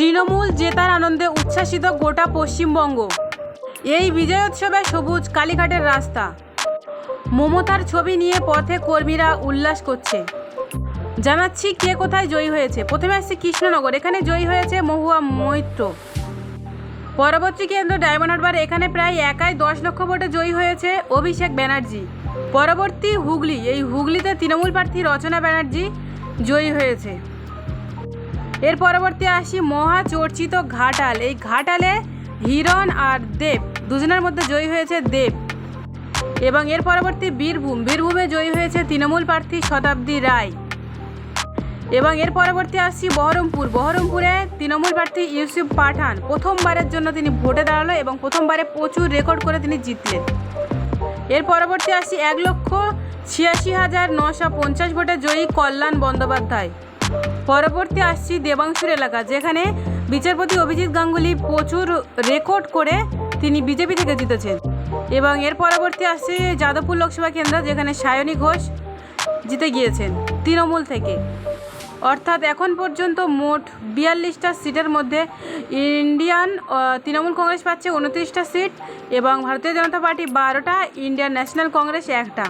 তৃণমূল জেতার আনন্দে উচ্ছ্বাসিত গোটা পশ্চিমবঙ্গ। এই বিজয়োৎসবে সবুজ কালীঘাটের রাস্তা। মমতার ছবি নিয়ে পথে কর্মীরা উল্লাস করছে। জানাচ্ছি কে কোথায় জয়ী হয়েছে। প্রথমে আসছে কৃষ্ণনগর, এখানে জয়ী হয়েছে মহুয়া মৈত্র। পরবর্তী কেন্দ্র ডায়মন্ড হারবার, এখানে প্রায় একাই দশ লক্ষ ভোটে জয়ী হয়েছে অভিষেক ব্যানার্জি। পরবর্তী হুগলি, এই হুগলিতে তৃণমূল প্রার্থী রচনা ব্যানার্জি জয়ী হয়েছে। এর পরবর্তী আসি মহা চর্চিত ঘাটাল। এই ঘাটালে হিরণ আর দেব, দুজনের মধ্যে জয়ী হয়েছে দেব। এবং এর পরবর্তী বীরভূম, বীরভূমে জয়ী হয়েছে তৃণমূল প্রার্থী শতাব্দী রায়। এবং এর পরবর্তী আসছি বহরমপুর। বহরমপুরে তৃণমূল প্রার্থী ইউসুফ পাঠান প্রথমবারের জন্য তিনি ভোটে দাঁড়াল এবং প্রথমবারে প্রচুর রেকর্ড করে তিনি জিতলেন। এর পরবর্তী আসছি এক লক্ষ ছিয়াশি হাজার নশো পঞ্চাশ ভোটে জয়ী কল্যাণ বন্দ্যোপাধ্যায়। পরবর্তী আসছি দেবাংশুর এলাকা, যেখানে বিচারপতি অভিজিৎ গাঙ্গুলি প্রচুর রেকর্ড করে তিনি বিজেপি থেকে জিতেছেন। এবং এর পরবর্তী আসছে যাদবপুর লোকসভা কেন্দ্র, যেখানে সায়নী ঘোষ জিতে গিয়েছেন তৃণমূল থেকে। অর্থাৎ এখন পর্যন্ত মোট বিয়াল্লিশটা সিটের মধ্যে ইন্ডিয়ান তৃণমূল কংগ্রেস পাচ্ছে উনত্রিশটা সিট এবং ভারতীয় জনতা পার্টি বারোটা, ইন্ডিয়ান ন্যাশনাল কংগ্রেস একটা।